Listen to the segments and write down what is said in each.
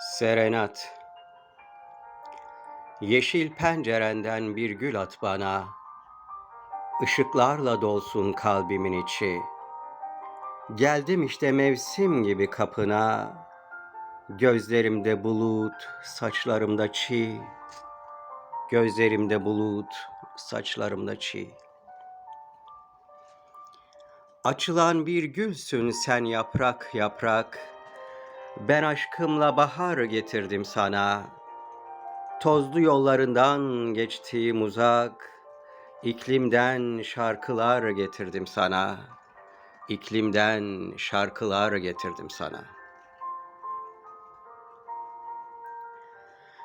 Serenat Yeşil pencerenden bir gül at bana, Işıklarla dolsun kalbimin içi. Geldim işte mevsim gibi kapına, Gözlerimde bulut, saçlarımda çiğ. Gözlerimde bulut, saçlarımda çiğ. Açılan bir gülsün sen yaprak yaprak, ben aşkımla bahar getirdim sana. Tozlu yollarından geçtiğim uzak, iklimden şarkılar getirdim sana. İklimden şarkılar getirdim sana.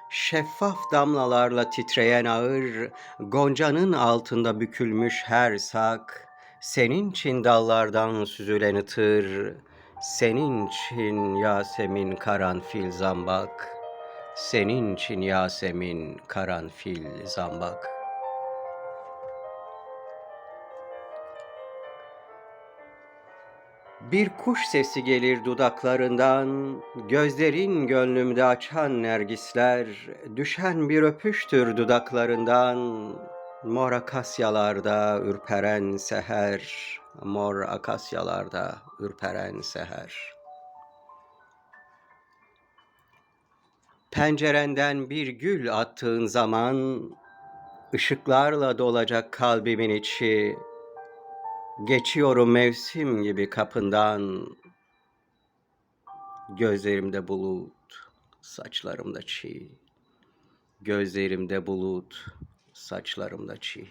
Şeffaf damlalarla titreyen ağır, goncanın altında bükülmüş her sak, senin çin dallardan süzülen ıtır, senin çin Yasemin karanfil zambak, senin çin Yasemin karanfil zambak. Bir kuş sesi gelir dudaklarından, gözlerin gönlümde açan nergisler, düşen bir öpüştür dudaklarından, mor akasyalarda ürperen seher, mor akasyalarda ürperen seher. Pencerenden bir gül attığın zaman, ışıklarla dolacak kalbimin içi, Geçiyorum mevsim gibi kapından, Gözlerimde bulut, saçlarımda çiğ. Gözlerimde bulut, saçlarımda çiğ.